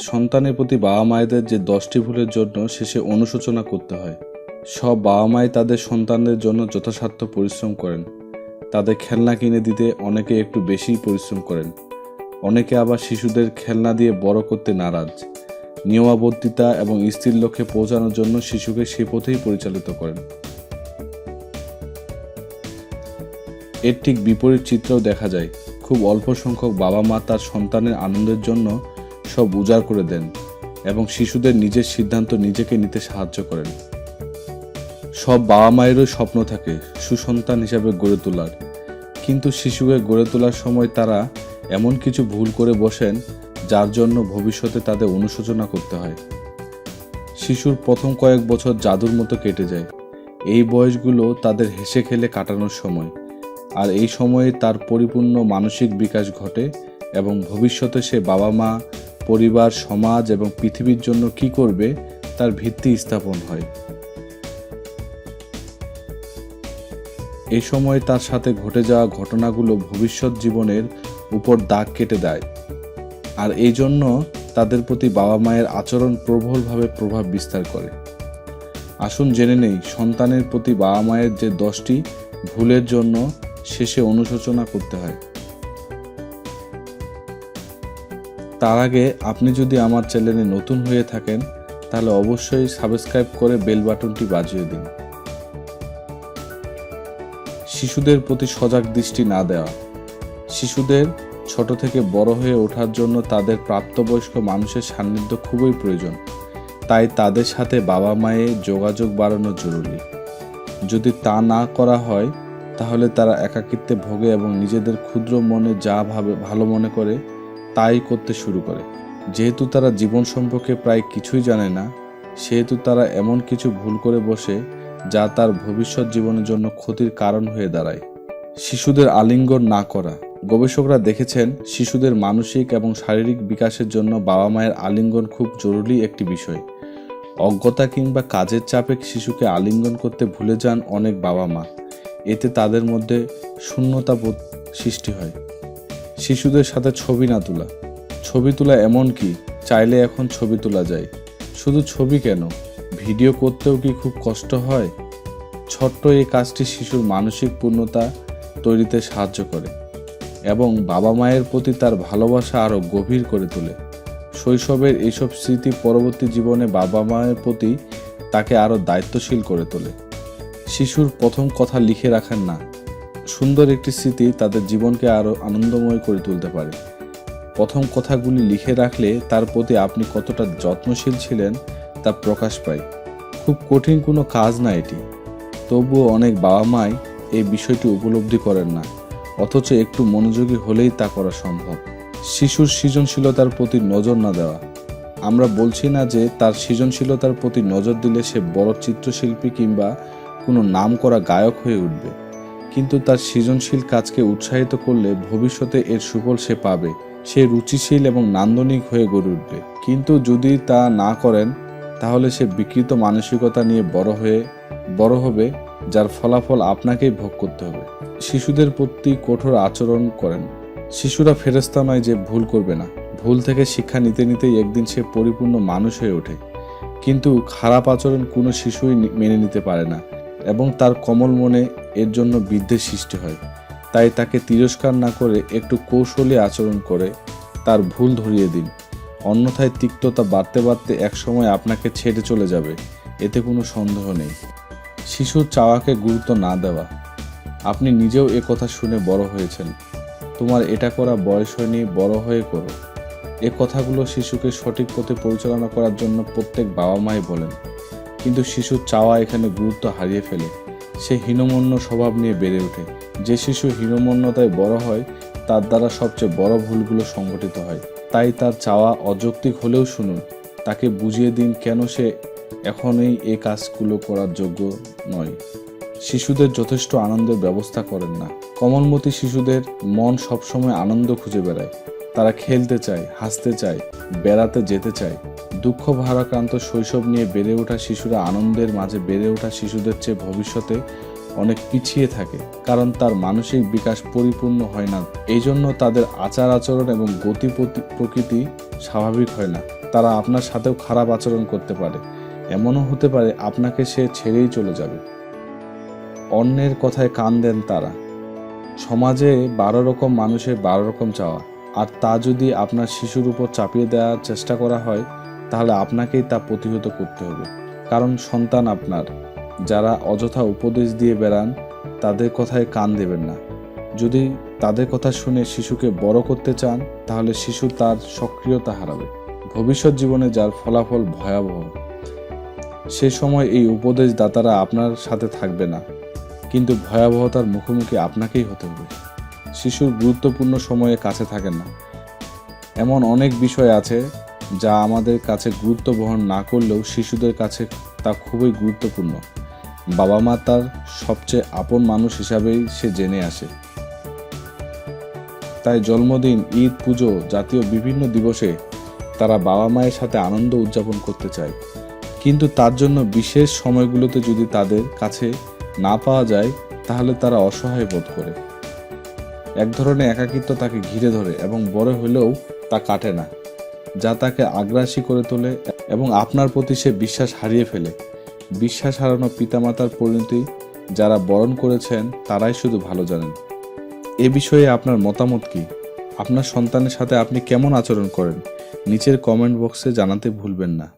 সন্তানের প্রতি বাবা মায়েদের যে দশটি ভুলের জন্য শেষে অনুশোচনা করতে হয়। সব বাবা মাই তাদের সন্তানদের জন্য যথাসাধ্য পরিশ্রম করেন। তাদের খেলনা কিনে দিতে অনেকে একটু বেশি পরিশ্রম করেন। অনেকে আবার শিশুদের খেলনা দিয়ে বড় করতে নারাজ। নিয়মাবর্তিতা এবং স্ত্রীর লক্ষ্যে পৌঁছানোর জন্য শিশুকে সে পথেই পরিচালিত করেন। এর ঠিক বিপরীত চিত্রও দেখা যায়। খুব অল্প সংখ্যক বাবা মা তার সন্তানের আনন্দের জন্য সব উজাড় করে দেন এবং শিশুদের নিজের সিদ্ধান্ত নিজেকে নিতে সাহায্য করেন। সব বাবা মায়েরও স্বপ্ন থাকে সুসন্তান হিসাবে গড়ে তোলার। কিন্তু শিশুকে গড়ে তোলার সময় তারা এমন কিছু ভুল করে বসেন যার জন্য ভবিষ্যতে তাদের অনুশোচনা করতে হয়। শিশুর প্রথম কয়েক বছর জাদুর মতো কেটে যায়। এই বয়সগুলো তাদের হেসে খেলে কাটানোর সময়। আর এই সময়ে তার পরিপূর্ণ মানসিক বিকাশ ঘটে এবং ভবিষ্যতে সে বাবা মা পরিবার, সমাজ এবং পৃথিবীর জন্য কি করবে তার ভিত্তি স্থাপন হয়। এই সময় তার সাথে ঘটে যাওয়া ঘটনাগুলো ভবিষ্যৎ জীবনের উপর দাগ কেটে দেয় আর এই জন্য তাদের প্রতি বাবা মায়ের আচরণ প্রবলভাবে প্রভাব বিস্তার করে। আসুন জেনে নেই, সন্তানের প্রতি বাবা মায়ের যে দশটি ভুলের জন্য শেষে অনুশোচনা করতে হয়। তার আগে আপনি যদি আমার চ্যানেলে নতুন হয়ে থাকেন, তাহলে অবশ্যই সাবস্ক্রাইব করে বেল বাটনটি বাজিয়ে দিন। শিশুদের প্রতি সজাগ দৃষ্টি না দেওয়া। শিশুদের ছোট থেকে বড় হয়ে ওঠার জন্য তাদের প্রাপ্তবয়স্ক মানুষের সান্নিধ্য খুবই প্রয়োজন। তাই তাদের সাথে বাবা মায়ের যোগাযোগ বাড়ানো জরুরি। যদি তা না করা হয়, তাহলে তারা একাকিত্বে ভোগে এবং নিজেদের ক্ষুদ্র মনে যা ভাবে, ভালো মনে করে তাই করতে শুরু করে। যেহেতু তারা জীবন সম্পর্কে প্রায় কিছুই জানে না, সেহেতু তারা এমন কিছু ভুল করে বসে যা তার ভবিষ্যৎ জীবনের জন্য ক্ষতির কারণ হয়ে দাঁড়ায়। শিশুদের আলিঙ্গন না করা। গবেষকরা দেখেছেন, শিশুদের মানসিক এবং শারীরিক বিকাশের জন্য বাবা মায়ের আলিঙ্গন খুব জরুরি একটি বিষয়। অজ্ঞতা কিংবা কাজের চাপে শিশুকে আলিঙ্গন করতে ভুলে যান অনেক বাবা মা। এতে তাদের মধ্যে শূন্যতা সৃষ্টি হয়। শিশুদের সাথে ছবি না তোলা। ছবি তোলা এমন কি? চাইলে এখন ছবি তোলা যায়। শুধু ছবি কেন? ভিডিও করতেও কি খুব কষ্ট হয়? ছোট্ট এই কাজটি শিশুর মানসিক পূর্ণতা তৈরিতে সাহায্য করে এবং বাবা মায়ের প্রতি তার ভালোবাসা আরও গভীর করে তোলে। শৈশবের এইসব স্মৃতি পরবর্তী জীবনে বাবা মায়ের প্রতি তাকে আরও দায়িত্বশীল করে তোলে। শিশুর প্রথম কথা লিখে রাখেন না। সুন্দর একটি স্মৃতি তাদের জীবনকে আরও আনন্দময় করে তুলতে পারে। প্রথম কথাগুলি লিখে রাখলে তার প্রতি আপনি কতটা যত্নশীল ছিলেন তা প্রকাশ পায়। খুব কঠিন কোনো কাজ না এটি। তবুও অনেক বাবা মাই এই বিষয়টি উপলব্ধি করেন না, অথচ একটু মনোযোগী হলেই তা করা সম্ভব। শিশুর সৃজনশীলতার প্রতি নজর না দেওয়া। আমরা বলছি না যে তার সৃজনশীলতার প্রতি নজর দিলে সে বড় চিত্রশিল্পী কিংবা কোনো নাম করা গায়ক হয়ে উঠবে। কিন্তু তার সৃজনশীল কাজকে উৎসাহিত করলে ভবিষ্যতে এর সুফল সে পাবে। সে রুচিশীল এবং নান্দনিক হয়ে গড়ে উঠবে। কিন্তু যদি তা না করেন, তাহলে সে বিকৃত মানসিকতা নিয়ে বড় হয়ে, বড় হবে, যার ফলাফল আপনাকেই ভোগ করতে হবে। শিশুদের প্রতি কঠোর আচরণ করেন। শিশুরা ফেরস্তা নয় যে ভুল করবে না। ভুল থেকে শিক্ষা নিতে নিতেই একদিন সে পরিপূর্ণ মানুষ হয়ে ওঠে। কিন্তু খারাপ আচরণ কোনো শিশুই মেনে নিতে পারে না। এবং তার কমল মনে এর জন্য বিদ্বেষ সৃষ্টি হয়। তাই তাকে তিরস্কার না করে একটু কৌশলী আচরণ করে তার ভুল ধরিয়ে দিন। অন্যথায় তিক্ততা বাড়তে বাড়তে একসময় আপনাকে ছেড়ে চলে যাবে। এতে কোনো সন্দেহ নেই। শিশুর চাওয়াকে গুরুত্ব না দেওয়া। আপনি নিজেও এ কথা শুনে বড় হয়েছেন। তোমার এটা করা বয়স হয়নি, বড় হয়ে করো। এ কথাগুলো শিশুকে সঠিক পথে পরিচালনা করার জন্য প্রত্যেক বাবা মাই বলেন। কিন্তু শিশুর চাওয়া এখানে গুরুত্ব হারিয়ে ফেলে। সে হীনমন্য স্বভাব নিয়ে বেড়ে ওঠে। যে শিশু হীনমন্যতায় বড় হয়, তার দ্বারা সবচেয়ে বড় ভুলগুলো সংঘটিত হয়। তাই তার চাওয়া অযৌক্তিক হলেও শুনুন, তাকে বুঝিয়ে দিন কেন সে এখনই এই কাজগুলো করার যোগ্য নয়। শিশুদের যথেষ্ট আনন্দের ব্যবস্থা করেন না। কমলমতি শিশুদের মন সবসময় আনন্দ খুঁজে বেড়ায়। তারা খেলতে চায়, হাসতে চায়, বেড়াতে যেতে চায়। দুঃখ ভারাক্রান্ত শৈশব নিয়ে বেড়ে ওঠা শিশুরা আনন্দের মাঝে বেড়ে ওঠা শিশুদের চেয়ে ভবিষ্যতে অনেক পিছিয়ে থাকে, কারণ তার মানসিক বিকাশ পরিপূর্ণ হয় না। এই জন্য তাদের আচার আচরণ এবং গতি প্রকৃতি স্বাভাবিক হয় না। তারা আপনার সাথেও খারাপ আচরণ করতে পারে। এমনও হতে পারে আপনাকে সে ছেড়েই চলে যাবে। অন্যের কথায় কান দেন তারা। সমাজে বারো রকম মানুষের বারো রকম চাওয়া। আর তা যদি আপনার শিশুর উপর চাপিয়ে দেওয়ার চেষ্টা করা হয় তাহলে আপনাকেই তা প্রতিহত করতে হবে। কারণ সন্তান আপনার। যারা অযথা উপদেশ দিয়ে বেড়ান, তাদের কথায় কান দেবেন না। যদি তাদের কথা শুনে শিশুকে বড় করতে চান, তাহলে শিশু তার সক্রিয়তা হারাবে। ভবিষ্যৎ জীবনে যার ফলাফল ভয়াবহ, সে সময় এই উপদেশদাতারা আপনার সাথে থাকবে না। কিন্তু ভয়াবহতার মুখোমুখি আপনাকেই হতে হবে। শিশুর গুরুত্বপূর্ণ সময়ে কাছে থাকেন না। এমন অনেক বিষয় আছে যা আমাদের কাছে গুরুত্ব বহন না করলেও শিশুদের কাছে তা খুবই গুরুত্বপূর্ণ। বাবা মা তার সবচেয়ে আপন মানুষ হিসাবেই সে জেনে আসে। তাই জন্মদিন, ঈদ, পুজো জাতীয় বিভিন্ন দিবসে তারা বাবা মায়ের সাথে আনন্দ উদযাপন করতে চায়। কিন্তু তার জন্য বিশেষ সময়গুলোতে যদি তাদের কাছে না পাওয়া যায়, তাহলে তারা অসহায় বোধ করে। এক ধরনের একাকিত্ব তাকে ঘিরে ধরে এবং বড় হলেও তা কাটে না। যা তাকে আগ্রাসী করে তোলে এবং আপনার প্রতি সে বিশ্বাস হারিয়ে ফেলে। বিশ্বাস হারানো পিতামাতার পরিণতি যারা বরণ করেছেন, তারাই শুধু ভালো জানেন। এ বিষয়ে আপনার মতামত কি? আপনার সন্তানের সাথে আপনি কেমন আচরণ করেন? নিচের কমেন্ট বক্সে জানাতে ভুলবেন না।